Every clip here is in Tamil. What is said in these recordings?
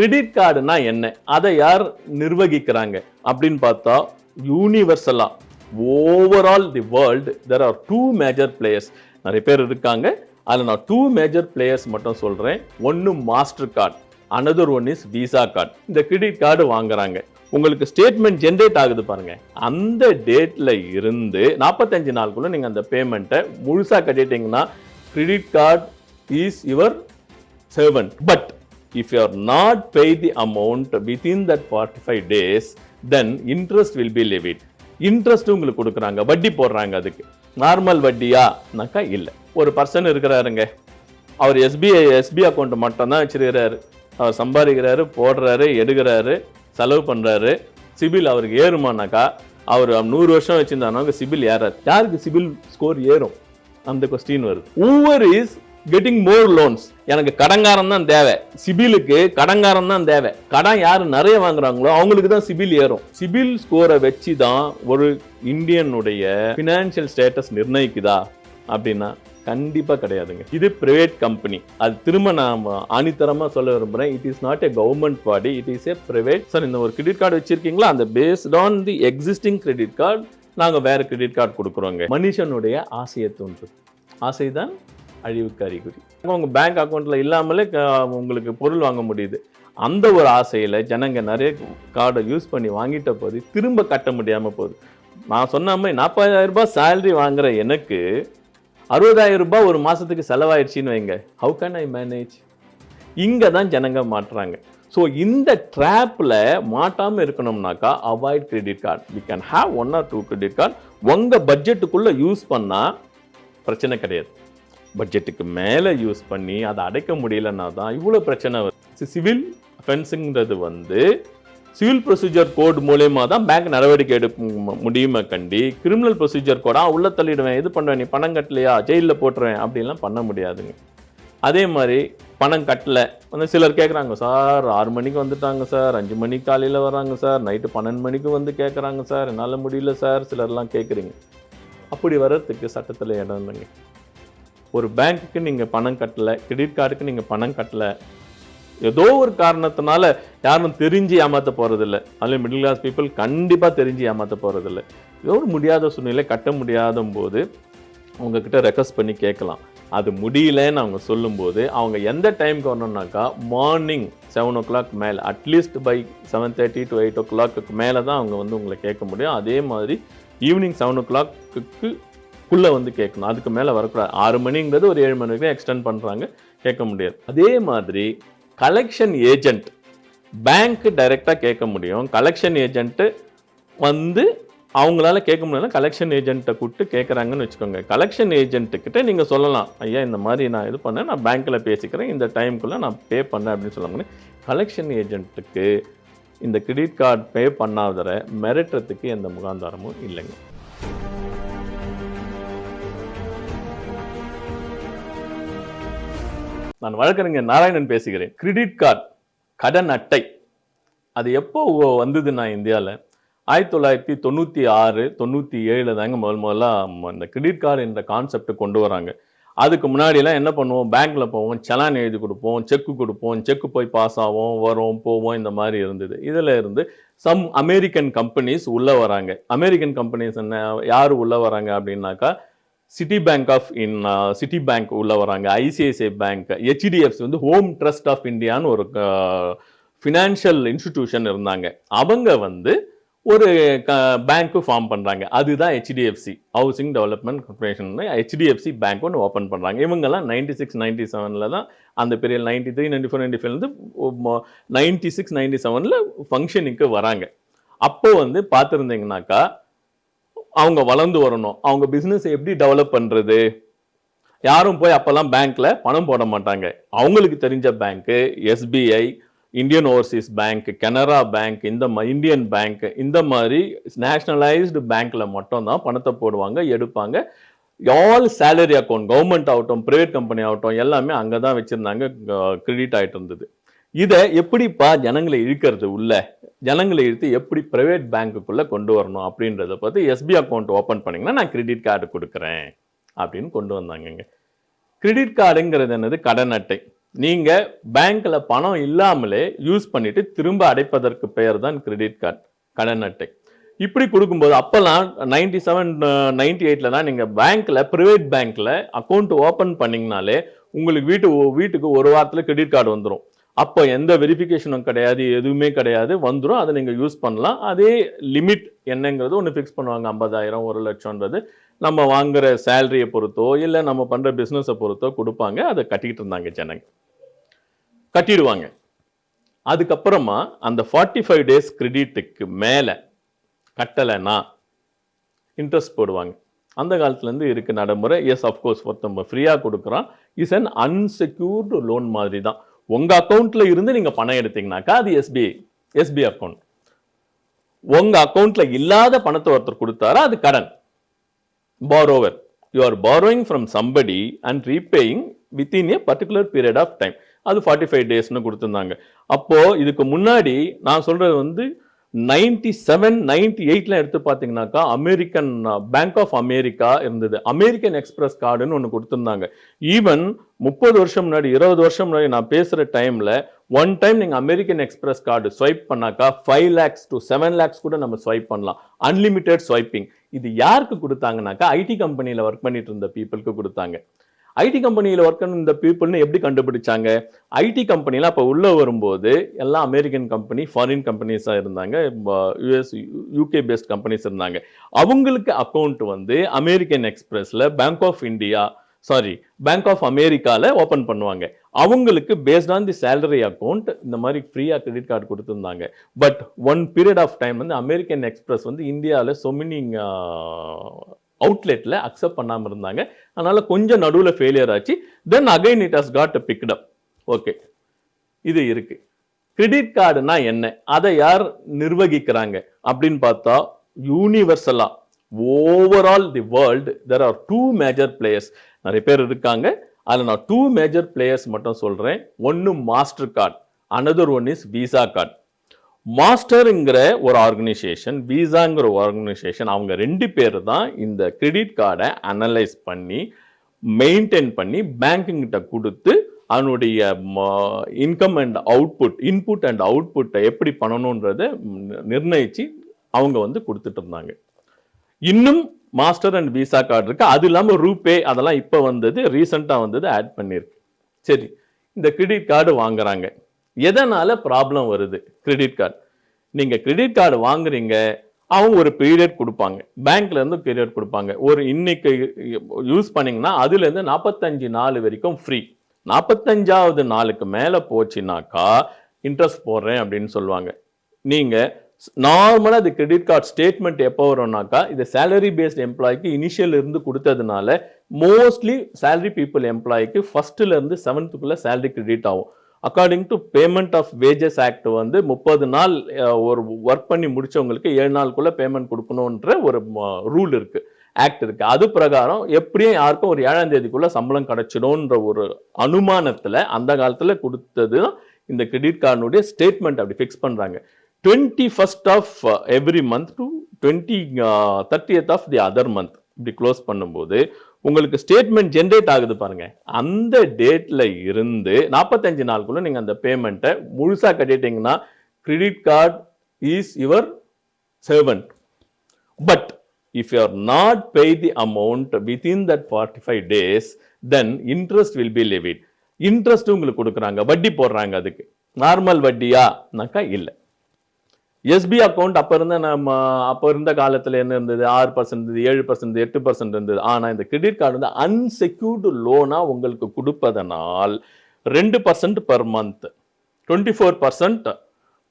கிரெடிட் கார்டுனா என்ன? அதை யார் நிர்வகிக்கிறாங்க? அப்படின்னு பார்த்தா யூனிவர்சலா overall the world there are two major players நிறைய பேர் இருக்காங்க. அதில் நான் டூ மேஜர் பிளேயர்ஸ் மட்டும் சொல்கிறேன் ஒன்று Master card another one is Visa card இந்த கிரெடிட் கார்டு வாங்குறாங்க. உங்களுக்கு ஸ்டேட்மெண்ட் ஜென்ரேட் ஆகுது பாருங்க. அந்த டேட்ல இருந்து நாற்பத்தஞ்சு நாளுக்குள்ள நீங்க அந்த பேமெண்ட்டை முழுசாக கட்டிட்டீங்கன்னா credit card is your servant but if you are not paid the amount within that 45 days then interest will be levied. Interest உங்களுக்கு கொடுக்குறாங்க வட்டி போடுறாங்க அதுக்கு. நார்மல் வட்டியானாக்கா இல்லை. ஒரு பர்சன் இருக்கிறாருங்க. அவர் எஸ்பிஐ எஸ்பி அக்கௌண்ட் மட்டும்தான் வச்சிருக்கிறாரு. அவர் சம்பாதிக்கிறாரு போடுறாரு எடுக்கிறாரு செலவு பண்ணுறாரு சிபில் அவருக்கு ஏறுமானாக்கா அவர் நூறு வருஷம் வச்சிருந்தானவங்க சிபில் ஏறாரு யாருக்கு சிபில் ஸ்கோர் ஏறும்? அந்த கொஸ்டின் வருது. ஒவ்வொரு இஸ் கெட்டிங் மோர் லோன்ஸ் எனக்கு கடங்காரம் தான் தேவை. சிபிலுக்கு கடங்காரம் தான் தேவை. கடன் யார் நிறைய வாங்குறாங்களோ அவங்களுக்கு தான் சிபில் ஏறும். சிபில் ஸ்கோரை வச்சு தான் ஒரு இந்தியனுடைய ஃபினான்ஷியல் ஸ்டேட்டஸ் நிர்ணயிக்குதா அப்படின்னா கண்டிப்பாக கிடையாதுங்க. இது பிரைவேட் கம்பெனி அது திரும்ப நான் ஆணித்தரமாக சொல்ல விரும்புகிறேன் it is not a government body it is a private sir இந்த ஒரு கிரெடிட் கார்டு வச்சிருக்கீங்களா? அந்த based on the existing credit card நாங்கள் வேறு கிரெடிட் கார்டு கொடுக்குறோங்க. மனுஷனுடைய ஆசையை தோன்றுது ஆசைதான் அழிவுக்கு அறிகுறி. உங்கள் பேங்க் அக்கௌண்ட்டில் இல்லாமலே க- உங்களுக்கு பொருள் வாங்க முடியுது. அந்த ஒரு ஆசையில் ஜனங்க நிறைய கார்டை யூஸ் பண்ணி வாங்கிட்ட போது திரும்ப கட்ட முடியாமல் போகுது. நான் சொன்ன மாதிரி நாற்பதாயிரம் ரூபாய் சேலரி வாங்குற எனக்கு அறுபதாயிரம் ரூபாய் ஒரு மாதத்துக்கு செலவாயிடுச்சின்னு வைங்க. ஹவு கேன் ஐ மேனேஜ் இங்கே தான் ஜனங்க மாட்டுறாங்க. ஸோ இந்த ட்ராப்பில் மாட்டாமல் இருக்கணும்னாக்கா avoid credit card we can have one or two credit card உங்கள் பட்ஜெட்டுக்குள்ளே யூஸ் பண்ணால் பிரச்சனை கிடையாது. பட்ஜெட்டுக்கு மேலே யூஸ் பண்ணி அதை அடைக்க முடியலன்னா தான் இவ்வளோ பிரச்சனை வருது. சிவில் அஃபென்ஸுங்கிறது வந்து சிவில் ப்ரொசீஜர் கோட் மூலயமா தான் பேங்க் நடவடிக்கை எடுக்க முடியுமே கண்டி கிரிமினல் ப்ரொசீஜர் கோடா உள்ள தள்ளிடுவேன் இது பண்ணுவேன் நீ பணம் கட்டலையா ஜெயிலில் போட்டுருவேன் அப்படிலாம் பண்ண முடியாதுங்க. அதே மாதிரி பணம் கட்டலை. வந்து சிலர் கேட்குறாங்க சார் ஆறு மணிக்கு வந்துட்டாங்க சார் அஞ்சு மணிக்கு காலையில் வராங்க சார் நைட்டு பன்னெண்டு மணிக்கு வந்து கேட்குறாங்க சார் என்னால் முடியல சார் சிலர்லாம் கேட்குறீங்க அப்படி வர்றதுக்கு சட்டத்தில் இடம் இல்லைங்க. ஒரு பேங்க்குக்கு நீங்கள் பணம் கட்டலை கிரெடிட் கார்டுக்கு நீங்கள் பணம் கட்டலை. ஏதோ ஒரு காரணத்தினால யாரும் தெரிஞ்சு ஏமாற்ற போகிறதில்ல அதுலேயும் மிடில் கிளாஸ் பீப்புள் கண்டிப்பாக தெரிஞ்சு ஏமாற்ற போகிறதில்ல ஏதோ ஒரு முடியாத சூழ்நிலை கட்ட முடியாத போது உங்ககிட்ட ரெக்வஸ்ட் பண்ணி கேட்கலாம். அது முடியலன்னு அவங்க சொல்லும்போது அவங்க எந்த டைம்க்கு வரணுன்னாக்கா மார்னிங் செவன் ஓ கிளாக் மேலே at least by seven thirty to eight O clock மேலே தான் அவங்க வந்து உங்களை கேட்க முடியும். அதே மாதிரி ஈவினிங் செவன் ஓ கிளாக்கு குள்ளே வந்து கேட்கணும். அதுக்கு மேலே வரக்கூடாது. ஆறு மணிங்கிறது ஒரு ஏழு மணி வரைக்கும் எக்ஸ்டெண்ட் பண்ணுறாங்க கேட்க முடியாது. அதே மாதிரி கலெக்ஷன் ஏஜென்ட் பேங்க்கு டைரெக்டாக கேட்க முடியும். கலெக்ஷன் ஏஜென்ட்டு வந்து அவங்களால கேட்க முடியல கலெக்ஷன் ஏஜென்ட்டை கூப்பிட்டு கேட்குறாங்கன்னு வச்சுக்கோங்க. கலெக்ஷன் ஏஜென்ட்டுக்கிட்ட நீங்கள் சொல்லலாம். ஐயா இந்த மாதிரி நான் இது பண்ணேன். நான் பேங்க்கில் பேசிக்கிறேன் இந்த டைமுக்குள்ளே நான் பே பண்ணேன் அப்படின்னு சொல்லுவாங்க கலெக்ஷன் ஏஜென்ட்டுக்கு இந்த கிரெடிட் கார்டு பே பண்ணாதரை மிரட்டுறதுக்கு எந்த முகாந்தாரமும் இல்லைங்க. நான் வழக்கறிஞர் நாராயணன் பேசுகிறேன். கிரெடிட் கார்டு கடன் அட்டை. அது எப்போ வந்தது வந்ததுன்னா இந்தியாவில் ஆயிரத்தி தொள்ளாயிரத்தி தொண்ணூற்றி ஆறு தொண்ணூற்றி ஏழில் தாங்க முதல் முதல்ல இந்த கிரெடிட் கார்டு என்ற கான்செப்ட் கொண்டு வராங்க. அதுக்கு முன்னாடிலாம் என்ன பண்ணுவோம்? பேங்க்கில் போவோம் சலான் எழுதி கொடுப்போம் செக்கு கொடுப்போம் செக்கு போய் பாஸ் ஆகும் வரும் போவோம் இந்த மாதிரி இருந்தது. இதில் இருந்து சம் அமெரிக்கன் கம்பெனிஸ் உள்ளே வராங்க. அமெரிக்கன் கம்பெனிஸ் என்ன? யார் உள்ளே வராங்க அப்படின்னாக்கா Citibank of in Citibank உள்ளே வராங்க. ஐசிஐசிஐ பேங்க் ஹெச்டிஎஃப்சி வந்து ஹோம் ட்ரஸ்ட் ஆஃப் இந்தியான்னு ஒரு uh, ஃபினான்ஷியல் இன்ஸ்டிடியூஷன் இருந்தாங்க. அவங்க வந்து ஒரு க பேங்க்கு ஃபார்ம் பண்ணுறாங்க அதுதான் HDFC housing development corporation HDFC bank ஒன்று ஓப்பன் பண்ணுறாங்க இவங்கெல்லாம் நைன்டி சிக்ஸ் நைன்டி செவனில் தான் அந்த பெரிய ninety three ninety four ninety ஃபைவ்லேருந்து நைன்டி சிக்ஸ் நைன்டி செவனில் ஃபங்க்ஷனுக்கு வராங்க. அப்போது வந்து பார்த்துருந்தீங்கன்னாக்கா அவங்க வளர்ந்து வரணும். அவங்க பிஸ்னஸ் எப்படி டெவலப் பண்ணுறது யாரும் போய் அப்போல்லாம் பேங்க்கில் பணம் போட மாட்டாங்க. அவங்களுக்கு தெரிஞ்ச பேங்க்கு SBI Indian Overseas bank Canara bank இந்த ம- இந்தியன் பேங்க் இந்த மாதிரி நேஷனலைஸ்டு பேங்க்கில் மட்டும்தான் பணத்தை போடுவாங்க எடுப்பாங்க. ஆல் சேலரி அக்கௌண்ட் கவர்மெண்ட் ஆகட்டும் ப்ரைவேட் கம்பெனி ஆகட்டும் எல்லாமே அங்கே தான் வச்சுருந்தாங்க கிரெடிட் ஆகிட்டு இருந்தது. இதை எப்படிப்பா ஜனங்களை இழுக்கிறது உள்ள? ஜனங்களை இழுத்து எப்படி ப்ரைவேட் பேங்க்குக்குள்ளே கொண்டு வரணும் அப்படின்றத பார்த்து எஸ்பி அக்கௌண்ட் ஓப்பன் பண்ணிங்கன்னா நான் கிரெடிட் கார்டு கொடுக்குறேன் அப்படின்னு கொண்டு வந்தாங்கங்க. கிரெடிட் கார்டுங்கிறது என்னது? கடன் அட்டை. நீங்கள் பேங்க்கில் பணம் இல்லாமலே யூஸ் பண்ணிவிட்டு திரும்ப அடைப்பதற்கு பெயர் தான் கிரெடிட் கார்டு கடன் அட்டை. இப்படி கொடுக்கும்போது அப்போல்லாம் நைன்டி செவன் நைன்டி எயிட்லலாம் நீங்கள் பேங்க்கில் ப்ரைவேட் பேங்க்கில் அக்கௌண்ட் ஓப்பன் பண்ணிங்கனாலே உங்களுக்கு வீட்டு வீட்டுக்கு ஒரு வாரத்தில் கிரெடிட் கார்டு வந்துடும் அப்போ எந்த வெரிஃபிகேஷனும் கிடையாது எதுவுமே கிடையாது. வந்துடும் அதை நீங்கள் யூஸ் பண்ணலாம். அதே லிமிட் என்னங்கிறது ஒன்று ஃபிக்ஸ் பண்ணுவாங்க. ஐம்பதாயிரம் ஒரு லட்சம்ன்றது. நம்ம வாங்குகிற சேலரியை பொறுத்தோ இல்லை நம்ம பண்ணுற பிஸ்னஸை பொறுத்தோ கொடுப்பாங்க. அதை கட்டிக்கிட்டு இருந்தாங்க ஜனங்க. கட்டிடுவாங்க. அதுக்கப்புறமா அந்த ஃபார்ட்டி ஃபைவ் டேஸ் கிரெடிட்டுக்கு மேலே கட்டலைன்னா இன்ட்ரெஸ்ட் போடுவாங்க. அந்த காலத்துலேருந்து இருக்க நடைமுறை. எஸ் அஃப்கோர்ஸ் ஒருத்தம்ப ஃப்ரீயாக கொடுக்குறான். இஸ் அன் அன்செக்யூர்டு லோன் மாதிரி தான் உங்கள் அக்கௌண்ட்டில் இருந்து நீங்கள் பணம் எடுத்தீங்கன்னாக்கா அது எஸ்பிஐ எஸ்பிஐ அக்கௌண்ட் உங்கள் அக்கௌண்ட்டில் இல்லாத பணத்தை ஒருத்தர் கொடுத்தாரா அது கடன். Borrower you are borrowing from somebody and repaying within a particular period of time அது ஃபார்ட்டி ஃபைவ் டேஸ்னு கொடுத்துருந்தாங்க. அப்போது இதுக்கு முன்னாடி நான் சொல்கிறது வந்து நைன்டி செவன் நைன்டி எயிட்லாம் எடுத்து பார்த்தீங்கன்னாக்கா அமெரிக்கன் பேங்க் ஆஃப் அமெரிக்கா இருந்தது. அமெரிக்கன் எக்ஸ்பிரஸ் கார்டுன்னு ஒன்று கொடுத்துருந்தாங்க. ஈவன் முப்பது வருஷம் முன்னாடி இருபது வருஷம் முன்னாடி நான் பேசுகிற டைமில் ஒன் டைம் நீங்கள் அமெரிக்கன் எக்ஸ்பிரஸ் கார்டு ஸ்வைப் பண்ணாக்கா five lakhs to seven lakhs கூட நம்ம ஸ்வைப் பண்ணலாம். அன்லிமிட்டெட் ஸ்வைப்பிங் இது யாருக்கு கொடுத்தாங்கனாக்கா ஐடி கம்பெனியில் ஒர்க் பண்ணிட்டு இருந்த பீப்புளுக்கு கொடுத்தாங்க. ஐடி கம்பெனியில் ஒர்க் பண்ண இந்த பீப்புள்னு எப்படி கண்டுபிடிச்சாங்க? ஐடி கம்பெனிலாம் அப்போ உள்ளே வரும்போது எல்லாம் அமெரிக்கன் கம்பெனி ஃபாரின் கம்பெனிஸாக இருந்தாங்க. யூஎஸ் யூகே பேஸ்ட் கம்பெனிஸ் இருந்தாங்க. அவங்களுக்கு அக்கௌண்ட் வந்து அமெரிக்கன் எக்ஸ்பிரஸில் bank of India sorry bank of அமெரிக்காவில் ஓப்பன் பண்ணுவாங்க. அவங்களுக்கு based on the salary account இந்த மாதிரி ஃப்ரீயாக கிரெடிட் கார்டு கொடுத்துருந்தாங்க. But one period of time வந்து அமெரிக்கன் எக்ஸ்பிரஸ் வந்து இந்தியாவில் சொமினிங் அவுட்லெட்டில் அக்செப்ட் பண்ணாமல் இருந்தாங்க. அதனால் கொஞ்சம் நடுவில் ஃபெயிலியர் ஆச்சு. Then again it has got picked up okay இது இருக்குது கிரெடிட் கார்டுனா என்ன? அதை யார் நிர்வகிக்கிறாங்க? அப்படின்னு பார்த்தா யூனிவர்சலாக overall the world there are two major players நிறைய பேர் இருக்காங்க. அதில் நான் டூ மேஜர் பிளேயர்ஸ் மட்டும் சொல்கிறேன் ஒன்று Master card another one is Visa card மாஸ்டருங்கிற ஒரு ஆர்கனைசேஷன் விசாங்கிற ஒரு ஆர்கனைசேஷன் அவங்க ரெண்டு பேர் தான் இந்த கிரெடிட் கார்டை அனலைஸ் பண்ணி மெயின்டைன் பண்ணி பேங்கிங்கிட்ட கொடுத்து அதனுடைய income and output input and அவுட்புட்டை எப்படி பண்ணணுன்றதை நிர்ணயித்து அவங்க வந்து கொடுத்துட்டு இருந்தாங்க. இன்னும் மாஸ்டர் அண்ட் விசா கார்டு இருக்குது அது இல்லாமல் ரூபே அதெல்லாம் இப்போ வந்தது ரீசெண்டாக வந்தது ஆட் பண்ணியிருக்கு சரி இந்த கிரெடிட் கார்டு வாங்குறாங்க. எதனால் ப்ராப்ளம் வருது? கிரெடிட் கார்டு நீங்கள் கிரெடிட் கார்டு வாங்குறீங்க அவங்க ஒரு பீரியட் கொடுப்பாங்க. பேங்க்லேருந்து பீரியட் கொடுப்பாங்க. ஒரு இன்னைக்கு யூஸ் பண்ணிங்கன்னா அதுலேருந்து நாற்பத்தஞ்சு நாள் வரைக்கும் ஃப்ரீ நாற்பத்தஞ்சாவது நாளுக்கு மேலே போச்சுனாக்கா இன்ட்ரெஸ்ட் போடுறேன் அப்படின்னு சொல்லுவாங்க. நீங்கள் நார்மலாக அது கிரெடிட் கார்டு ஸ்டேட்மெண்ட் எப்போ வரும்னாக்கா இது சேலரி பேஸ்ட் எம்ப்ளாய்க்கு இனிஷியல் இருந்து கொடுத்ததுனால மோஸ்ட்லி சேலரி பீப்புள் எம்ப்ளாய்க்கு ஃபஸ்ட்டுலேருந்து இருந்து சேலரி கிரெடிட் ஆகும். According to payment of wages act வந்து முப்பது நாள் ஒரு ஒர்க் பண்ணி முடிச்சவங்களுக்கு ஏழு நாளுக்குள்ள பேமெண்ட் கொடுக்கணுன்ற ஒரு ரூல் இருக்கு. ஆக்ட் இருக்கு. அது பிரகாரம் எப்படியும் யாருக்கும் ஒரு ஏழாம் தேதிக்குள்ள சம்பளம் கிடைச்சிடும்ன்ற ஒரு அனுமானத்துல அந்த காலத்துல கொடுத்தது தான் இந்த கிரெடிட் கார்டுடைய ஸ்டேட்மெண்ட் அப்படி ஃபிக்ஸ் பண்றாங்க. Twenty first of every month to twenty thirtieth of the other month இப்படி க்ளோஸ் பண்ணும்போது உங்களுக்கு ஸ்டேட்மெண்ட் ஜென்ரேட் ஆகுது பாருங்க. அந்த டேட்ல இருந்து நாற்பத்தஞ்சு நாளுக்குள்ள நீங்க அந்த பேமெண்ட்டை முழுசா கட்டிட்டீங்கன்னா credit card is your servant but if you are not not paid the amount within that 45 days then interest will be levied. Interest உங்களுக்கு கொடுக்குறாங்க வட்டி போடுறாங்க அதுக்கு. நார்மல் வட்டியானாக்கா இல்லை. எஸ்பி அக்கௌண்ட் அப்போ இருந்த நம்ம அப்போ இருந்த காலத்தில் என்ன இருந்தது? ஆறு பர்சன்ட் இருந்தது ஏழு பர்சன்ட் எட்டு பர்சன்ட் இருந்தது. ஆனால் இந்த கிரெடிட் கார்டு வந்து அன்செக்யூர்டு லோனாக உங்களுக்கு கொடுப்பதனால் ரெண்டு percent per month twenty four percent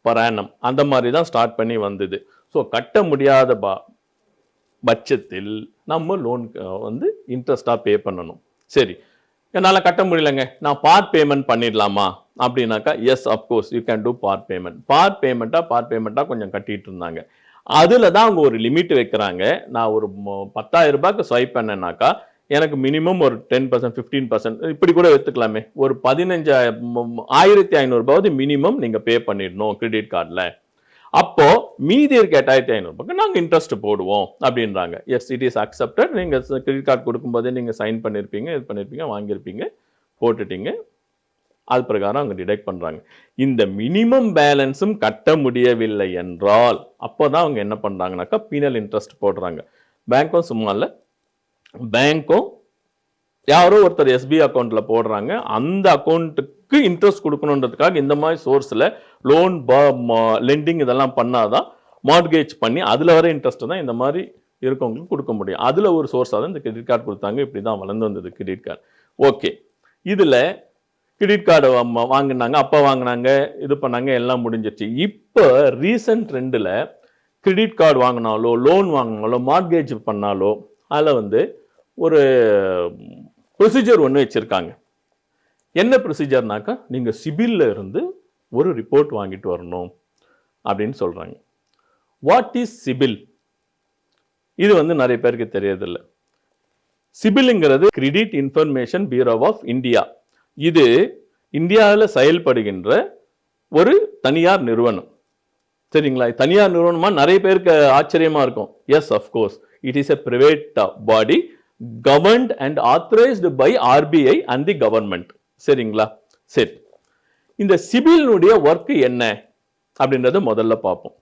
per annum அந்த மாதிரி தான் ஸ்டார்ட் பண்ணி வந்தது. ஸோ கட்ட முடியாத பா பட்சத்தில் நம்ம லோன் வந்து இன்ட்ரெஸ்டாக பே பண்ணணும். சரி. என்னால் கட்ட முடியலங்க. நான் பார்ட் பேமெண்ட் பண்ணிடலாமா? அப்படின்னாக்கா yes of course you can do part payment part பேமெண்ட்டாக part பேமெண்ட்டாக கொஞ்சம் கட்டிகிட்டு இருந்தாங்க. அதில் தான் அவங்க ஒரு லிமிட் வைக்கிறாங்க. நான் ஒரு பத்தாயிரம் ரூபாய்க்கு ஸ்வைப் பண்ணேன்னாக்கா எனக்கு மினிமம் ஒரு டென் பர்சன்ட் ஃபிஃப்டீன் பர்சன்ட் இப்படி கூட எடுத்துக்கலாமே. ஒரு பதினஞ்சாயிரம் ஆயிரத்தி ஐநூறுபாவது மினிமம் நீங்கள் பே பண்ணிடணும் கிரெடிட் கார்டில் அப்போது மீதி இருக்க எட்டாயிரத்தி ஐநூறுபாய்க்கு நாங்கள் இன்ட்ரெஸ்ட் போடுவோம் அப்படின்றாங்க. எஸ் இட் இஸ் அக்செப்டட் நீங்கள் கிரெடிட் கார்டு கொடுக்கும்போதே நீங்கள் சைன் பண்ணியிருப்பீங்க இது பண்ணியிருப்பீங்க வாங்கியிருப்பீங்க போட்டுட்டீங்க. அது பிரகாரம் அவங்க டிடெக்ட் பண்ணுறாங்க இந்த மினிமம் பேலன்ஸும் கட்ட முடியவில்லை என்றால் அப்போ தான் அவங்க என்ன பண்ணுறாங்கனாக்கா பீனல் இன்ட்ரெஸ்ட் போடுறாங்க. பேங்க்கும் சும்மா இல்லை. பேங்க்கும் யாரோ ஒருத்தர் எஸ்பி அக்கௌண்ட்டில் போடுறாங்க. அந்த அக்கௌண்ட்டுக்கு இன்ட்ரெஸ்ட் கொடுக்கணுன்றதுக்காக இந்த மாதிரி சோர்ஸில் லோன் லெண்டிங் இதெல்லாம் பண்ணாதான் மார்கேஜ் பண்ணி அதில் வர இன்ட்ரெஸ்ட் தான் இந்த மாதிரி இருக்கவங்களுக்கு கொடுக்க முடியும். அதில் ஒரு சோர்ஸாக தான் இந்த கிரெடிட் கார்டு கொடுத்தாங்க. இப்படி தான் வளர்ந்து வந்தது கிரெடிட் கார்டு ஓகே இதில் கிரெடிட் கார்டு வாங்கினாங்க அப்போ வாங்கினாங்க இது பண்ணாங்க எல்லாம் முடிஞ்சிருச்சு இப்போ ரீசன்ட் ட்ரெண்டில் கிரெடிட் கார்டு வாங்கினாலோ லோன் வாங்கினாலோ மார்கேஜ் பண்ணாலோ அதில் வந்து ஒரு ப்ரொசீஜர் ஒன்று வச்சுருக்காங்க. என்ன ப்ரொசீஜர்னாக்கா நீங்கள் சிபில்ல இருந்து ஒரு ரிப்போர்ட் வாங்கிட்டு வரணும் அப்படின்னு சொல்கிறாங்க வாட் இஸ் சிபில்? இது வந்து நிறைய பேருக்கு தெரியறதில்ல. சிபிலுங்கிறது credit information bureau of India இது இந்தியாவில் செயல்படுகின்ற ஒரு தனியார் நிறுவனம். சரிங்களா? தனியார் நிறுவனமாக நிறைய பேருக்கு ஆச்சரியமாக இருக்கும். Yes of course it is a private body governed and authorised by RBI and the government சரிங்களா? சரி. இந்த சிபிலினுடைய ஒர்க் என்ன? அப்படின்றத முதல்ல பார்ப்போம்.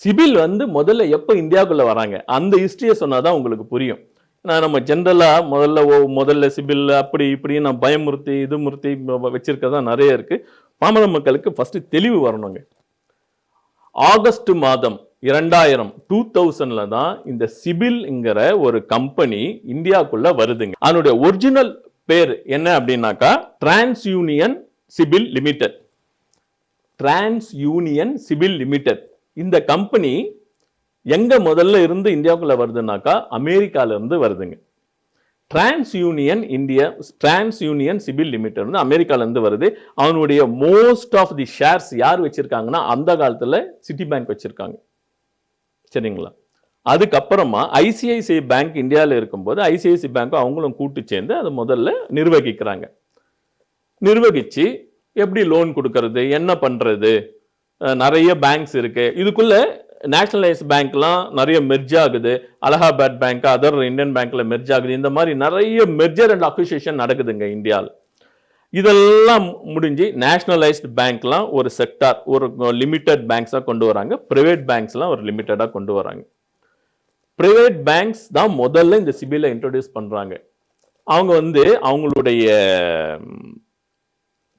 சிபில் வந்து முதல்ல எப்போ இந்தியாவுக்குள்ளே வராங்க? அந்த ஹிஸ்டரியை சொன்னாதான் உங்களுக்கு புரியும். நான் நம்ம ஜென்ரலாக முதல்ல ஓ முதல்ல சிபில் அப்படி இப்படி நான் பயமுறுத்தி இது முறுத்தி வச்சிருக்கதா நிறைய இருக்கு. பாமர மக்களுக்கு ஃபஸ்ட்டு தெளிவு வரணுங்க. ஆகஸ்ட் மாதம் இரண்டாயிரம் டூ தௌசண்ட்ல தான் இந்த சிபில்ங்கிற ஒரு கம்பெனி இந்தியாவுக்குள்ள வருதுங்க. அதனுடைய ஒரிஜினல் பேர் என்ன அப்படின்னாக்கா TransUnion CIBIL limited TransUnion CIBIL limited இந்த கம்பெனி எங்க முதல்ல இருந்து இந்தியாவுக்குள்ள வருதுன்னாக்கா அமெரிக்கால இருந்து வருதுங்க. TransUnion India TransUnion CIBIL limited வந்து அமெரிக்கால இருந்து வருது. அவனுடைய மோஸ்ட் ஆஃப் தி ஷேர்ஸ் யார் வச்சிருக்காங்கன்னா அந்த காலத்துல சிட்டி பேங்க் வச்சிருக்காங்க. சரிங்களா? அதுக்கப்புறமா ஐசிஐசிஐ பேங்க் இந்தியாவில் இருக்கும்போது ஐசிஐசி பேங்க் அவங்களும் கூட்டு சேர்ந்து அதை முதல்ல நிர்வகிக்கிறாங்க. நிர்வகித்து எப்படி லோன் கொடுக்கறது என்ன பண்ணுறது நிறைய பேங்க்ஸ் இருக்குது இதுக்குள்ளே நேஷனலைஸ் பேங்க்லாம் நிறைய மெர்ஜ் ஆகுது. அலகாபாத் பேங்க் அதர் இந்தியன் பேங்க்கில் மெர்ஜ் ஆகுது. இந்த மாதிரி நிறைய மெர்ஜர் அண்ட் அக்விசேஷன் நடக்குதுங்க இந்தியாவில் இதெல்லாம் முடிஞ்சு நேஷ்னலைஸ்டு பேங்க்லாம் ஒரு செக்டார் ஒரு லிமிட்டட் பேங்க்ஸாக கொண்டு வராங்க. ப்ரைவேட் பேங்க்ஸ்லாம் ஒரு லிமிட்டடாக கொண்டு வராங்க. ப்ரைவேட் பேங்க்ஸ் தான் முதல்ல இந்த சிபிலை இன்ட்ரடியூஸ் பண்ணுறாங்க அவங்க வந்து அவங்களுடைய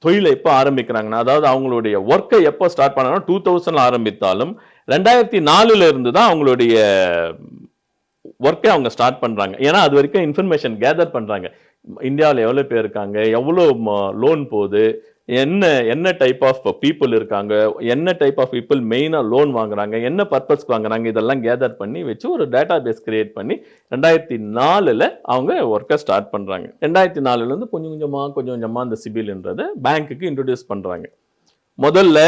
தொழிலை எப்போ ஆரம்பிக்கிறாங்கன்னா அதாவது அவங்களுடைய ஒர்க்கை எப்போ ஸ்டார்ட் பண்ணாங்கன்னா டூ தௌசண்ட் ஆரம்பித்தாலும் ரெண்டாயிரத்தி நாலுல இருந்து தான் அவங்களுடைய ஒர்க்கை அவங்க ஸ்டார்ட் பண்ணுறாங்க ஏன்னா அது வரைக்கும் இன்ஃபர்மேஷன் கேதர் பண்ணுறாங்க இந்தியாவில் எவ்வளோ பேர் இருக்காங்க எவ்வளோ லோன் போகுது என்ன என்ன டைப் ஆஃப் பீப்புள் இருக்காங்க? என்ன டைப் ஆஃப் பீப்புள் மெயினாக லோன் வாங்குறாங்க? என்ன பர்பஸ்க்கு வாங்குறாங்க? இதெல்லாம் கேதர் பண்ணி வச்சு ஒரு டேட்டா பேஸ் கிரியேட் பண்ணி ரெண்டாயிரத்தி நாலில் அவங்க ஒர்க்கை ஸ்டார்ட் பண்ணுறாங்க ரெண்டாயிரத்தி நாலுலேருந்து கொஞ்சம் கொஞ்சமாக கொஞ்சம் கொஞ்சமாக அந்த சிபில்ன்றதை பேங்க்குக்கு இன்ட்ரடியூஸ் பண்ணுறாங்க முதல்ல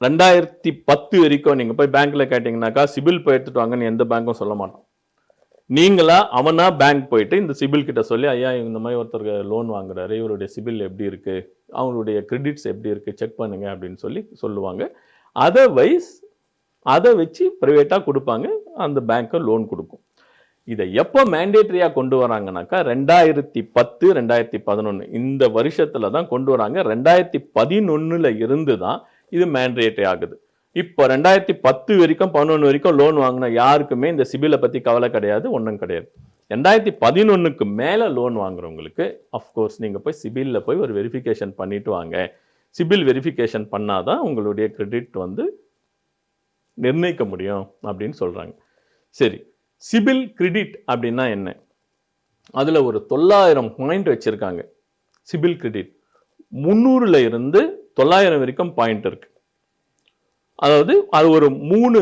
ரெண்டாயிரத்தி பத்து வரைக்கும் நீங்கள் போய் பேங்க்கில் கேட்டிங்கனாக்கா சிபில் போய் எடுத்துட்டு வாங்கன்னு எந்த பேங்க்கும் சொல்ல மாட்டோம் நீங்களா அவனா பேங்க் போயிட்டு இந்த சிபில் கிட்ட சொல்லி ஐயா இந்த மாதிரி ஒருத்தருக்கு லோன் வாங்குறாரு. இவருடைய சிபில் எப்படி இருக்குது அவங்களுடைய கிரெடிட்ஸ் எப்படி இருக்குது செக் பண்ணுங்க அப்படின்னு சொல்லி சொல்லுவாங்க. அதர்வைஸ் அதை வச்சு ப்ரைவேட்டாக கொடுப்பாங்க. அந்த பேங்க்கை லோன் கொடுக்கும். இதை எப்போ மேண்டேட்ரியாக கொண்டு வராங்கனாக்கா ரெண்டாயிரத்தி பத்து ரெண்டாயிரத்தி பதினொன்று இந்த வருஷத்தில் தான் கொண்டு வராங்க. ரெண்டாயிரத்தி பதினொன்னுல இருந்து தான் இது மேண்டேட்ரி ஆகுது. இப்போ ரெண்டாயிரத்தி பத்து வரைக்கும் பதினொன்று வரைக்கும் லோன் வாங்கின யாருக்குமே இந்த சிபிலை பற்றி கவலை கிடையாது ஒன்றும் கிடையாது. ரெண்டாயிரத்தி பதினொன்றுக்கு மேலே லோன் வாங்குறவங்களுக்கு அஃப்கோர்ஸ் நீங்கள் போய் சிபிலில் போய் ஒரு வெரிஃபிகேஷன் பண்ணிட்டு வாங்க. சிபில் வெரிஃபிகேஷன் பண்ணால் தான் உங்களுடைய கிரெடிட் வந்து நிர்ணயிக்க முடியும் அப்படின்னு சொல்கிறாங்க சரி சிபில் கிரெடிட் அப்படின்னா என்ன? அதில் ஒரு தொள்ளாயிரம் பாயிண்ட் வச்சுருக்காங்க. சிபில் கிரெடிட் முந்நூறுல இருந்து தொள்ளாயிரம் வரைக்கும் பாயிண்ட் இருக்குது அதாவது அது ஒரு மூணு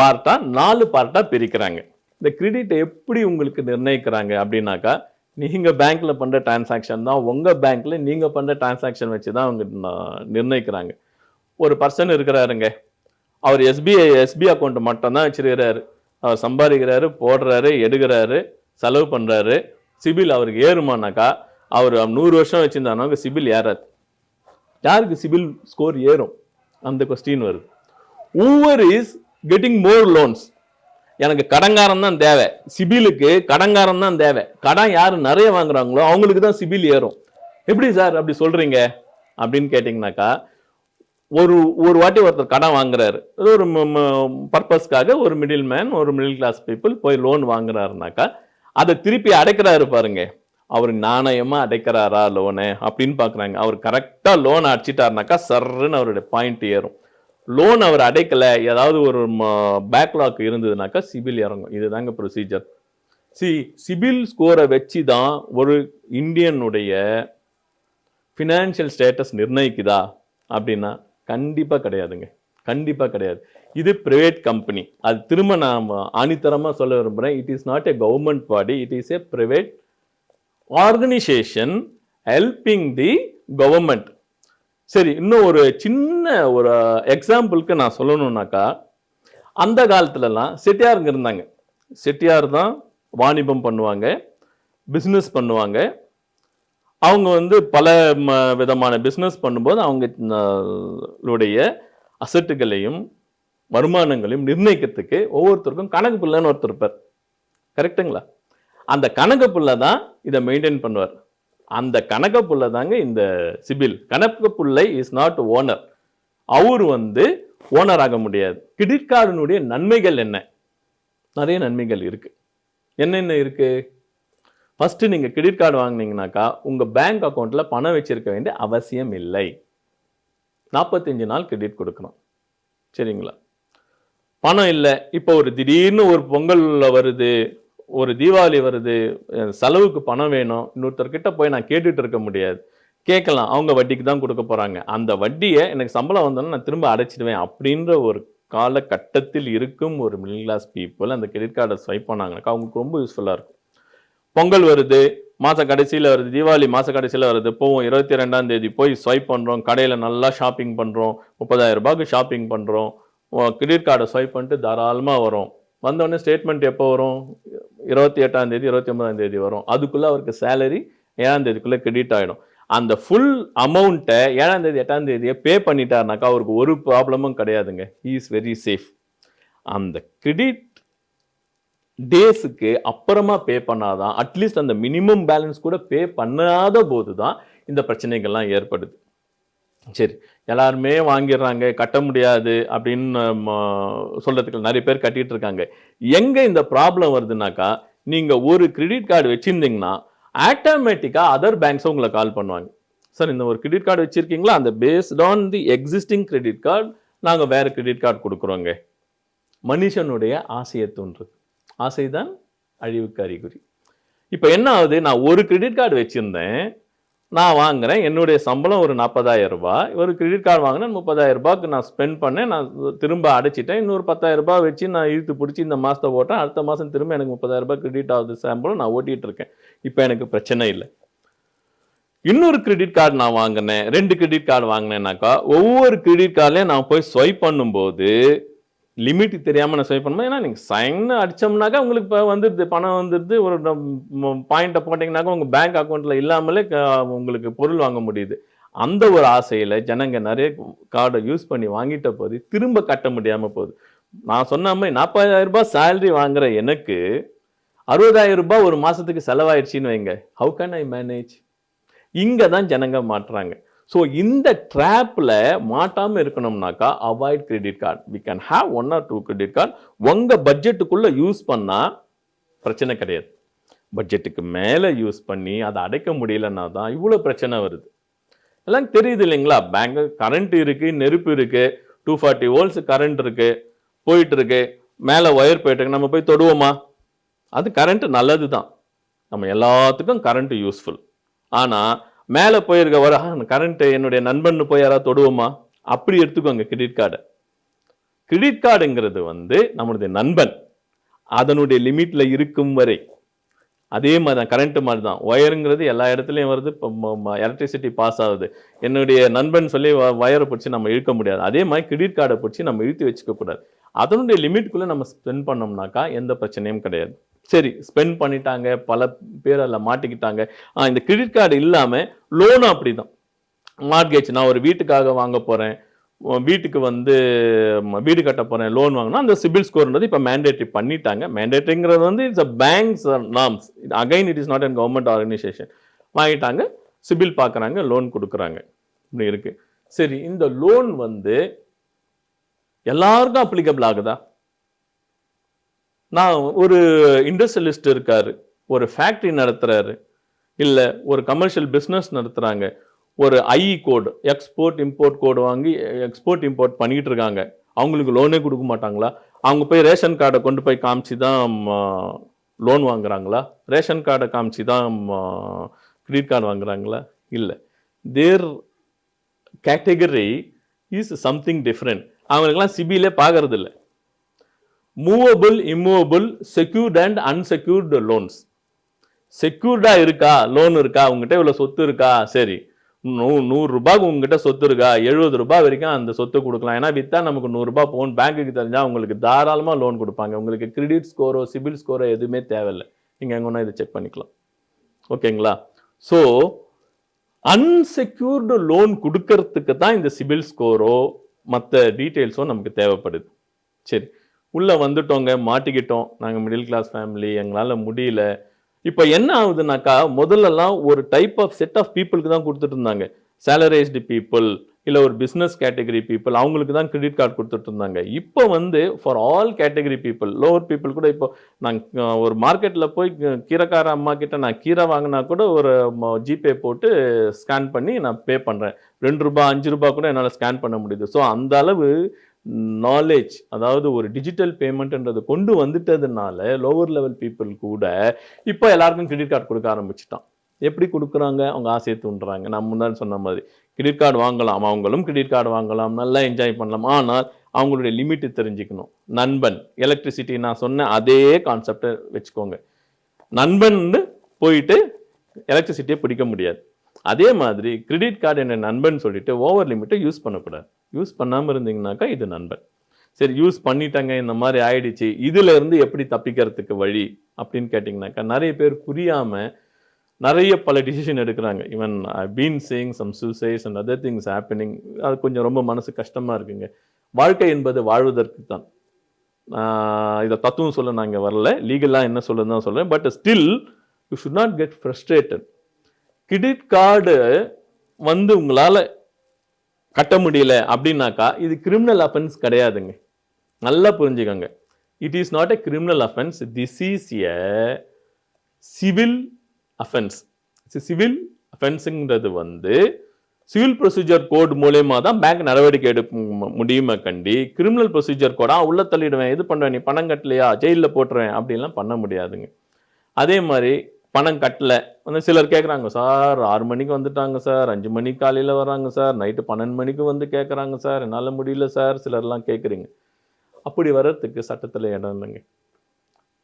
பார்ட்டாக நாலு பார்ட்டாக பிரிக்கிறாங்க. இந்த கிரெடிட்டை எப்படி உங்களுக்கு நிர்ணயிக்கிறாங்க அப்படின்னாக்கா நீங்கள் பேங்க்கில் பண்ணுற டிரான்சாக்ஷன் தான் உங்கள் பேங்க்கில் நீங்கள் பண்ணுற டிரான்சாக்ஷன் வச்சு தான் அவங்க நிர்ணயிக்கிறாங்க. ஒரு பர்சன் இருக்கிறாருங்க. அவர் எஸ்பிஐ எஸ்பி அக்கௌண்ட் மட்டும்தான் வச்சிருக்கிறாரு. அவர் சம்பாதிக்கிறாரு போடுறாரு எடுக்கிறாரு செலவு பண்ணுறாரு சிபில் அவருக்கு ஏறுமானாக்கா அவர் நூறு வருஷம் வச்சுருந்தானவங்க சிபில் ஏறாது. யாருக்கு சிபில் ஸ்கோர் ஏறும்? அந்த கொஸ்டின் வருது. Whoever is getting more loans எனக்கு கடங்காரம் தான் தேவை. சிபிலுக்கு கடங்காரம் தான் தேவை. கடன் யார் நிறைய வாங்குறாங்களோ அவங்களுக்கு தான் சிபில் ஏறும். எப்படி சார் அப்படி சொல்றீங்க? அப்படின்னு கேட்டிங்கனாக்கா ஒரு ஒரு வாட்டி ஒருத்தர் கடன் வாங்குறாரு. ஒரு பர்பஸ்க்காக ஒரு மிடில் மேன் ஒரு மிடில் கிளாஸ் பீப்புள் போய் லோன் வாங்குறாருனாக்கா அதை திருப்பி அடைக்கிறாரு பாருங்க. அவர் நாணயமாக அடைக்கிறாரா லோனை அப்படின்னு பார்க்குறாங்க அவர் கரெக்டாக லோன் அடிச்சிட்டாருனாக்கா சர்ன்னு அவருடைய பாயிண்ட் ஏறும். லோன் அவர் அடைக்கலை ஏதாவது ஒரு பேக்லாக் இருந்ததுனாக்கா சிபில் இறங்கும். இதுதாங்க ப்ரொசீஜர் சி சிபில் ஸ்கோரை வச்சு தான் ஒரு இந்தியனுடைய ஃபினான்ஷியல் ஸ்டேட்டஸ் நிர்ணயிக்குதா அப்படின்னா கண்டிப்பாக கிடையாதுங்க. கண்டிப்பாக கிடையாது. இது பிரைவேட் கம்பெனி அது திரும்ப நான் ஆணித்தரமா சொல்ல விரும்புகிறேன் it is not a government body it is a private organisation helping the government சரி இன்னும் ஒரு சின்ன ஒரு எக்ஸாம்பிளுக்கு நான் சொல்லணுன்னாக்கா அந்த காலத்துலலாம் செட்டியாருங்க இருந்தாங்க. செட்டியார் தான் வாணிபம் பண்ணுவாங்க பிஸ்னஸ் பண்ணுவாங்க. அவங்க வந்து பல ம விதமான பிஸ்னஸ் பண்ணும்போது அவங்களுடைய அசட்டுகளையும் வருமானங்களையும் நிர்ணயிக்கிறதுக்கு ஒவ்வொருத்தருக்கும் கணக்கு பிள்ளைன்னு ஒருத்தர் இருப்பார். கரெக்டுங்களா அந்த கணக்கு பிள்ளை தான் இதை மெயின்டைன் பண்ணுவார். அந்த கணக்க புள்ள தாங்க இந்த சிபில். கணக்கு புள்ளை இஸ் நாட் ஓனர் அவர் வந்து ஓனர் ஆக முடியாது. கிரெடிட் கார்டினுடைய நன்மைகள் என்ன? நிறைய நன்மைகள் இருக்குது என்னென்ன இருக்குது ஃபஸ்ட்டு நீங்கள் கிரெடிட் கார்டு வாங்கினீங்கனாக்கா உங்கள் பேங்க் அக்கௌண்ட்டில் பணம் வச்சுருக்க வேண்டிய அவசியம் இல்லை. நாற்பத்தஞ்சு நாள் கிரெடிட் கொடுக்கணும். சரிங்களா? பணம் இல்லை. இப்போ ஒரு திடீர்னு ஒரு பொங்கல் வருது. ஒரு தீபாவளி வருது செலவுக்கு பணம் வேணும் இன்னொருத்தர்கிட்ட போய் நான் கேட்டுட்டு இருக்க முடியாது. கேட்கலாம் அவங்க வட்டிக்கு தான் கொடுக்க போகிறாங்க அந்த வட்டியை எனக்கு சம்பளம் வந்தோன்னா நான் திரும்ப அடைச்சிடுவேன் அப்படின்ற ஒரு காலகட்டத்தில் இருக்கும் ஒரு மிடில் கிளாஸ் பீப்புள் அந்த கிரெடிட் கார்டை ஸ்வைப் பண்ணாங்கனாக்கா அவங்களுக்கு ரொம்ப யூஸ்ஃபுல்லாக இருக்கும். பொங்கல் வருது மாத கடைசியில் வருது தீபாவளி மாத கடைசியில் வருது போவோம் இருபத்தி ரெண்டாம் தேதி போய் ஸ்வைப் பண்ணுறோம் கடையில் நல்லா ஷாப்பிங் பண்ணுறோம் முப்பதாயிரம் ரூபாய்க்கு ஷாப்பிங் பண்ணுறோம் கிரெடிட் கார்டை ஸ்வைப் பண்ணிட்டு தாராளமாக வரும். வந்தோடனே ஸ்டேட்மெண்ட் எப்போ வரும்? இருபத்தி எட்டாம் தேதி இருபத்தி ஒன்பதாம் தேதி வரும். அதுக்குள்ளே அவருக்கு சேலரி ஏழாம் தேதிக்குள்ளே கிரெடிட் ஆகிடும் அந்த ஃபுல் அமௌண்ட்டை ஏழாம் தேதி எட்டாம் தேதியை பே பண்ணிட்டாருனாக்கா அவருக்கு ஒரு ப்ராப்ளமும் கிடையாதுங்க. இஸ் வெரி சேஃப் அந்த கிரெடிட் டேஸுக்கு அப்புறமா பே பண்ணாதான் அட்லீஸ்ட் அந்த மினிமம் பேலன்ஸ் கூட பே பண்ணாத போது தான் இந்த பிரச்சனைகள்லாம் ஏற்படுது. சரி எல்லாருமே வாங்கிடுறாங்க கட்ட முடியாது அப்படின்னு சொல்கிறதுக்கு நிறைய பேர் கட்டிகிட்டு இருக்காங்க. எங்கே இந்த ப்ராப்ளம் வருதுனாக்கா நீங்கள் ஒரு கிரெடிட் கார்டு வச்சுருந்தீங்கன்னா ஆட்டோமேட்டிக்காக அதர் பேங்க்ஸும் உங்களை கால் பண்ணுவாங்க. சார் இந்த ஒரு கிரெடிட் கார்டு வச்சுருக்கீங்களா? அந்த based on the existing credit card நாங்கள் வேறு கிரெடிட் கார்டு கொடுக்குறோங்க. மனுஷனுடைய ஆசையை தோன்றுது ஆசைதான் அழிவுக்கு அறிகுறி. இப்போ என்ன ஆகுது? நான் ஒரு கிரெடிட் கார்டு வச்சுருந்தேன் நான் வாங்குகிறேன் என்னுடைய சம்பளம் ஒரு நாற்பதாயிரம் ரூபாய். ஒரு கிரெடிட் கார்டு வாங்கினேன் முப்பதாயிரம் ரூபாய்க்கு நான் ஸ்பெண்ட் பண்ணேன். நான் திரும்ப அடைச்சிட்டேன். இன்னொரு பத்தாயிரம் ரூபாய் வச்சு நான் இழுத்து பிடிச்சி இந்த மாதத்தை ஓட்டேன் அடுத்த மாதம் திரும்ப எனக்கு முப்பதாயிரம் ரூபாய் கிரெடிட் ஆகுது. சம்பளம் நான் ஓட்டிகிட்டு இருக்கேன். இப்போ எனக்கு பிரச்சனை இல்லை. இன்னொரு கிரெடிட் கார்டு நான் வாங்கினேன். ரெண்டு கிரெடிட் கார்டு வாங்கினேன்னாக்கா ஒவ்வொரு கிரெடிட் கார்டுலையும் நான் போய் ஸ்வைப் பண்ணும்போது லிமிட் தெரியாமல் நான் ஸ்வைப் பண்ணும்போது ஏன்னா நீங்கள் சைன் அடிச்சோம்னாக்கா உங்களுக்கு இப்போ வந்துடுது பணம் வந்துடுது ஒரு பாயிண்ட்டை போட்டிங்கனாக்கா உங்கள் பேங்க் அக்கௌண்ட்டில் இல்லாமலே உங்களுக்கு பொருள் வாங்க முடியுது. அந்த ஒரு ஆசையில் ஜனங்க நிறைய கார்டை யூஸ் பண்ணி வாங்கிட்ட போது திரும்ப கட்ட முடியாமல் போகுது. நான் சொன்ன மாதிரி நாற்பதாயிரம் ரூபாய் சேலரி வாங்குற எனக்கு அறுபதாயிரம் ரூபாய் ஒரு மாதத்துக்கு செலவாயிடுச்சின்னு வைங்க. ஹவு கேன் ஐ மேனேஜ் இங்கே தான் ஜனங்க மாட்டுறாங்க ஸோ இந்த ட்ராப்பில் மாட்டாமல் இருக்கணும்னாக்கா avoid credit card we can have one or two credit card உங்கள் பட்ஜெட்டுக்குள்ளே யூஸ் பண்ணால் பிரச்சனை கிடையாது. பட்ஜெட்டுக்கு மேலே யூஸ் பண்ணி அதை அடைக்க முடியலன்னா தான் இவ்வளோ பிரச்சனை வருது. எல்லாம் தெரியுது இல்லைங்களா? பேங்க் கரண்ட் இருக்குது நெருப்பு இருக்குது டூ ஃபார்ட்டி வோல்ட்ஸ் கரண்ட் இருக்குது போயிட்டுருக்கு மேலே ஒயர் போயிட்டுருக்கு நம்ம போய் தொடுவோமா? அது கரண்ட்டு நல்லது தான் நம்ம எல்லாத்துக்கும் கரண்ட்டு யூஸ்ஃபுல் ஆனால் மேலே போயிருக்க வர கரண்ட் என்னுடைய நண்பன் போய் யாராவது தொடுவோமா? அப்படி எடுத்துக்கோங்க கிரெடிட் கார்டை கிரெடிட் கார்டுங்கிறது வந்து நம்மளுடைய நண்பன் அதனுடைய லிமிட்டில் இருக்கும் வரை. அதே மாதிரி தான் கரண்ட் மாதிரி தான் ஒயருங்கிறது எல்லா இடத்துலையும் வருது. இப்போ எலக்ட்ரிசிட்டி பாஸ் ஆகுது. என்னுடைய நண்பன் சொல்லி ஒயரை பிடிச்சி நம்ம இழுக்க முடியாது. அதே மாதிரி கிரெடிட் கார்டை பிடிச்சி நம்ம இழுத்து வச்சுக்கக்கூடாது. அதனுடைய லிமிட்குள்ளே நம்ம ஸ்பெண்ட் பண்ணோம்னாக்கா எந்த பிரச்சனையும் கிடையாது. சரி ஸ்பெண்ட் பண்ணிட்டாங்க பல பேர் அதில் மாட்டிக்கிட்டாங்க இந்த கிரெடிட் கார்டு இல்லாமல் லோனும் அப்படிதான். மார்கேஜ் நான் ஒரு வீட்டுக்காக வாங்க போகிறேன் வீட்டுக்கு வந்து வீடு கட்ட போகிறேன் லோன் வாங்கினா அந்த சிபில் ஸ்கோர்ன்றது இப்போ மேண்டேட்ரி பண்ணிட்டாங்க. மேண்டேட்ரிங்கிறது வந்து it's a banks norms again it is not an government organisation வாங்கிட்டாங்க சிபில் பார்க்குறாங்க லோன் கொடுக்குறாங்க. இப்படி இருக்குது சரி இந்த லோன் வந்து எல்லாருக்கும் அப்ளிகபிள் ஆகுதா? நான் ஒரு இண்டஸ்ட்ரியலிஸ்ட் இருக்காரு ஒரு ஃபேக்ட்ரி நடத்துறாரு இல்லை ஒரு கமர்ஷியல் பிஸ்னஸ் நடத்துகிறாங்க ஒரு IE code export import code வாங்கி எக்ஸ்போர்ட் இம்போர்ட் பண்ணிக்கிட்டு இருக்காங்க. அவங்களுக்கு லோனே கொடுக்க மாட்டாங்களா? அவங்க போய் ரேஷன் கார்டை கொண்டு போய் காமிச்சு தான் லோன் வாங்குறாங்களா? ரேஷன் கார்டை காமிச்சு தான் கிரெடிட் கார்டு வாங்குறாங்களா? இல்லை. There category is something different அவங்களுக்கெல்லாம் சிபிலே பார்க்கறதில்ல movable immovable secured and unsecured loans செக்யூர்டாக இருக்கா? லோன் இருக்கா? உங்ககிட்ட இவ்வளோ சொத்து இருக்கா? சரி. நூ நூறுரூபாக்கு உங்ககிட்ட சொத்து இருக்கா? எழுபது ரூபாய் வரைக்கும் அந்த சொத்து கொடுக்கலாம். ஏன்னா வித்தா நமக்கு நூறுரூபா போன் பேங்க்குக்கு தெரிஞ்சால் உங்களுக்கு தாராளமாக லோன் கொடுப்பாங்க. உங்களுக்கு கிரெடிட் ஸ்கோரோ சிபில் ஸ்கோரோ எதுவுமே தேவையில்லை. நீங்கள் எங்கன்னா இதை செக் பண்ணிக்கலாம். ஓகேங்களா? ஸோ அன்செக்யூர்டு லோன் கொடுக்கறதுக்கு தான் இந்த சிபில் ஸ்கோரோ மற்ற டீட்டெயில்ஸோ நமக்கு தேவைப்படுது. சரி. உள்ளே வந்துட்டோங்க மாட்டிக்கிட்டோம். நாங்கள் மிடில் கிளாஸ் ஃபேமிலி எங்களால் முடியல. இப்போ என்ன ஆகுதுனாக்கா முதல்லலாம் ஒரு டைப் ஆஃப் செட் ஆஃப் பீப்புளுக்கு தான் கொடுத்துட்டு இருந்தாங்க. சேலரைஸ்டு பீப்புள் இல்லை ஒரு பிஸ்னஸ் கேட்டகரி பீப்புள் அவங்களுக்கு தான் கிரெடிட் கார்டு கொடுத்துட்டு இருந்தாங்க. இப்போ வந்து for all category people lower people கூட இப்போ நான் ஒரு மார்க்கெட்டில் போய் கீரைக்கார அம்மா கிட்ட நான் கீரை வாங்கினா கூட ஒரு ஜிபே போட்டு ஸ்கேன் பண்ணி நான் பே பண்ணுறேன் ரெண்டு ரூபாய் அஞ்சு ரூபாய் கூட என்னால் ஸ்கேன் பண்ண முடியுது. ஸோ அந்த அளவு நாலேஜ் அதாவது ஒரு டிஜிட்டல் பேமெண்ட்ன்றது கொண்டு வந்துட்டதுனால லோவர் லெவல் பீப்புள் கூட இப்போ எல்லாருக்கும் கிரெடிட் கார்டு கொடுக்க ஆரம்பிச்சிட்டான். எப்படி கொடுக்குறாங்க? அவங்க ஆசையை தூண்டுறாங்க. நான் முன்னாடி சொன்ன மாதிரி கிரெடிட் கார்டு வாங்கலாம் அவங்களும் கிரெடிட் கார்டு வாங்கலாம் நல்லா என்ஜாய் பண்ணலாம். ஆனால் அவங்களுடைய லிமிட்டு தெரிஞ்சுக்கணும். நண்பன் எலக்ட்ரிசிட்டி நான் சொன்ன அதே கான்செப்டை வச்சுக்கோங்க. நண்பன் போயிட்டு எலக்ட்ரிசிட்டியை பிடிக்க முடியாது. அதே மாதிரி கிரெடிட் கார்டு என்ன நண்பன் சொல்லிட்டு ஓவர் லிமிட்டை யூஸ் பண்ணக்கூடாது. யூஸ் பண்ணாமல் இருந்தீங்கனாக்கா இது நண்பன். சரி யூஸ் பண்ணிட்டாங்க இந்த மாதிரி ஆயிடுச்சு இதுல இருந்து எப்படி தப்பிக்கிறதுக்கு வழி அப்படின்னு கேட்டிங்கனாக்கா நிறைய பேர் புரியாமல் நிறைய பல டிசிஷன் எடுக்கிறாங்க. Even been saying some suicides and other things happening அது கொஞ்சம் ரொம்ப மனசு கஷ்டமாக இருக்குங்க. வாழ்க்கை என்பது வாழ்வதற்கு தான். இதை தத்துவம் சொல்ல நாங்கள் வரல. லீகலாக என்ன சொல்லுன்னு தான் சொல்கிறேன் but still you should not get frustrated credit card வந்து உங்களால் கட்ட முடியல அப்படின்னாக்கா இது கிரிமினல் அஃபென்ஸ் கிடையாதுங்க. நல்லா புரிஞ்சுக்கோங்க. It is not a criminal offence this is a civil offence civil அஃபென்ஸுங்கிறது வந்து சிவில் ப்ரொசீஜர் கோட் மூலயமா தான் பேங்க் நடவடிக்கை எடுக்க மு- முடியுமே கண்டி கிரிமினல் ப்ரொசீஜர் கோடா உள்ள தள்ளிடுவேன். இது பண்ணுவேன்? நீ பணம் கட்டலையா? ஜெயிலில் போட்டுருவேன். அப்படின்லாம் பண்ண முடியாதுங்க. அதே மாதிரி பணம் கட்டலை. வந்து சிலர் கேட்குறாங்க சார் ஆறு மணிக்கு வந்துட்டாங்க சார். அஞ்சு மணிக்கு காலையில் வராங்க சார். நைட்டு பன்னெண்டு மணிக்கு வந்து கேட்குறாங்க சார். என்னால் முடியல சார். சிலர்லாம் கேட்குறீங்க அப்படி வர்றதுக்கு சட்டத்தில் இடம் இல்லைங்க.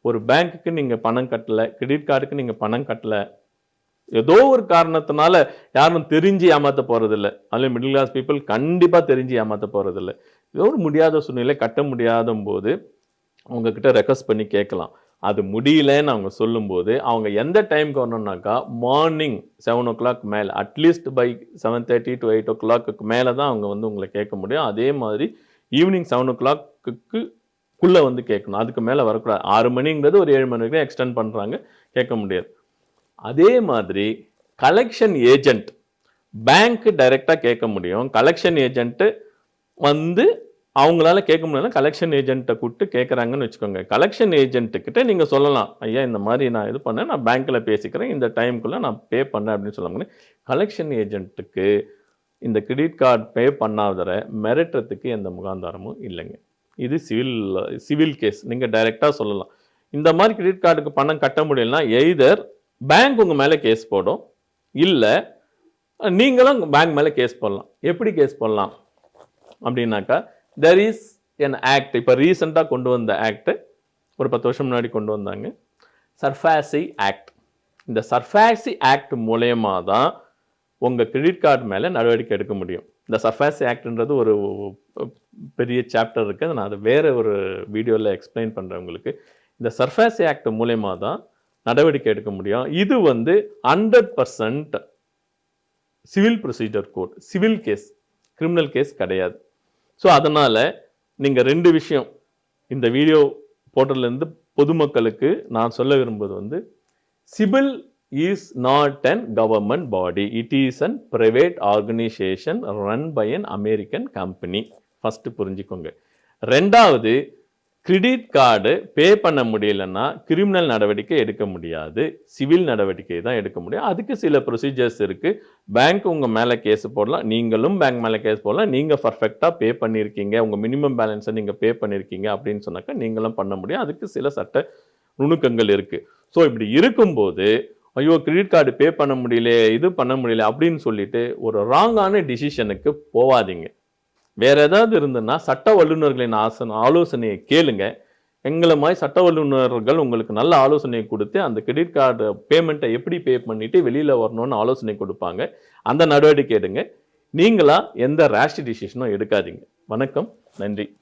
ஒரு பேங்க்குக்கு நீங்கள் பணம் கட்டலை கிரெடிட் கார்டுக்கு நீங்கள் பணம் கட்டலை. ஏதோ ஒரு காரணத்தினால யாரும் தெரிஞ்சு ஏமாற்ற போகிறதில்ல அதுலேயும் மிடில் கிளாஸ் பீப்புள் கண்டிப்பாக தெரிஞ்சு ஏமாற்ற போகிறதில்ல ஏதோ ஒரு முடியாத சூழ்நிலை கட்ட முடியாத போது உங்ககிட்ட ரெக்வஸ்ட் பண்ணி கேட்கலாம். அது முடியலன்னு அவங்க சொல்லும்போது அவங்க எந்த டைம்க்கு வரணுன்னாக்கா மார்னிங் செவன் ஓ கிளாக் மேலே at least by seven thirty to eight O clock மேலே தான் அவங்க வந்து உங்களை கேட்க முடியும். அதே மாதிரி ஈவினிங் செவன் ஓ கிளாக்கு வந்து கேட்கணும். அதுக்கு மேலே வரக்கூடாது. ஆறு மணிங்கிறது ஒரு ஏழு மணி வரைக்கும் எக்ஸ்டெண்ட் பண்ணுறாங்க கேட்க முடியாது. அதே மாதிரி கலெக்ஷன் ஏஜென்ட் பேங்க்கு டைரெக்டாக கேட்க முடியும். கலெக்ஷன் ஏஜென்ட்டு வந்து அவங்களால கேட்க முடியல கலெக்ஷன் ஏஜென்ட்டை கூப்பிட்டு கேட்குறாங்கன்னு வச்சுக்கோங்க. கலெக்ஷன் ஏஜென்ட்டுக்கிட்ட நீங்கள் சொல்லலாம் ஐயா இந்த மாதிரி நான் இது பண்ணேன் நான் பேங்க்கில் பேசிக்கிறேன் இந்த டைமுக்குள்ளே நான் பே பண்ணேன் அப்படின்னு சொல்ல முடியும். கலெக்ஷன் ஏஜென்ட்டுக்கு இந்த கிரெடிட் கார்டு பே பண்ணாதர மிரட்டுறதுக்கு எந்த முகாந்தாரமும் இல்லைங்க. இது சிவில் சிவில் கேஸ் நீங்கள் டைரெக்டாக சொல்லலாம். இந்த மாதிரி கிரெடிட் கார்டுக்கு பணம் கட்ட முடியலனா எய்தர் பேங்க் உங்கள் மேலே கேஸ் போடும் இல்லை நீங்களும் பேங்க் மேலே கேஸ் போடலாம். எப்படி கேஸ் போடலாம்? அப்படின்னாக்கா தெர் இஸ் என் ஆக்ட் இப்போ ரீசெண்டாக கொண்டு வந்த ஆக்ட் ஒரு பத்து வருஷம் முன்னாடி கொண்டு வந்தாங்க. சர்ஃபாசி ஆக்ட் இந்த சர்ஃபாசி ஆக்ட் மூலயமா தான் உங்கள் கிரெடிட் கார்டு மேலே நடவடிக்கை எடுக்க முடியும். இந்த சர்ஃபாசி ஆக்ட்ன்றது ஒரு பெரிய சாப்டர் இருக்குது அதை நான் அதை வேறு ஒரு வீடியோவில் எக்ஸ்பிளைன் பண்ணுறேன் உங்களுக்கு. இந்த சர்ஃபாசி ஆக்ட் மூலயமா தான் நடவடிக்கை எடுக்க முடியும். இது வந்து hundred percent civil procedure code civil case criminal case கிடையாது. ஸோ அதனால் நீங்கள் ரெண்டு விஷயம் இந்த வீடியோ போர்ட்டல்லேருந்து பொதுமக்களுக்கு நான் சொல்ல விரும்புவது வந்து CIBIL is not an government body it is an private organisation run by an American company first புரிஞ்சுக்கோங்க. ரெண்டாவது கிரெடிட் கார்டு பே பண்ண முடியலன்னா கிரிமினல் நடவடிக்கை எடுக்க முடியாது. சிவில் நடவடிக்கை தான் எடுக்க முடியும். அதுக்கு சில ப்ரொசீஜர்ஸ் இருக்குது பேங்க் உங்கள் மேலே கேஸ் போடலாம். நீங்களும் பேங்க் மேலே கேஸ் போடலாம். நீங்கள் பர்ஃபெக்டாக பே பண்ணியிருக்கீங்க உங்கள் மினிமம் பேலன்ஸை நீங்கள் பே பண்ணியிருக்கீங்க அப்படின்னு சொன்னாக்கா நீங்களும் பண்ண முடியும். அதுக்கு சில சட்ட நுணுக்கங்கள் இருக்குது ஸோ இப்படி இருக்கும்போது ஐயோ கிரெடிட் கார்டு பே பண்ண முடியல இது பண்ண முடியல அப்படின்னு சொல்லிட்டு ஒரு ராங்கான டிசிஷனுக்கு போவாதீங்க. வேறு ஏதாவது இருந்ததுன்னா சட்ட வல்லுநர்களின் ஆசன ஆலோசனையை கேளுங்க. எங்களை மாதிரி சட்ட வல்லுநர்கள் உங்களுக்கு நல்ல ஆலோசனை கொடுத்து அந்த கிரெடிட் கார்டு பேமெண்ட்டை எப்படி பே பண்ணிவிட்டு வெளியில் வரணும்னு ஆலோசனை கொடுப்பாங்க. அந்த நடவடிக்கை எடுங்க. நீங்களா எந்த ரேஷ் டிசிஷனும் எடுக்காதீங்க. வணக்கம். நன்றி.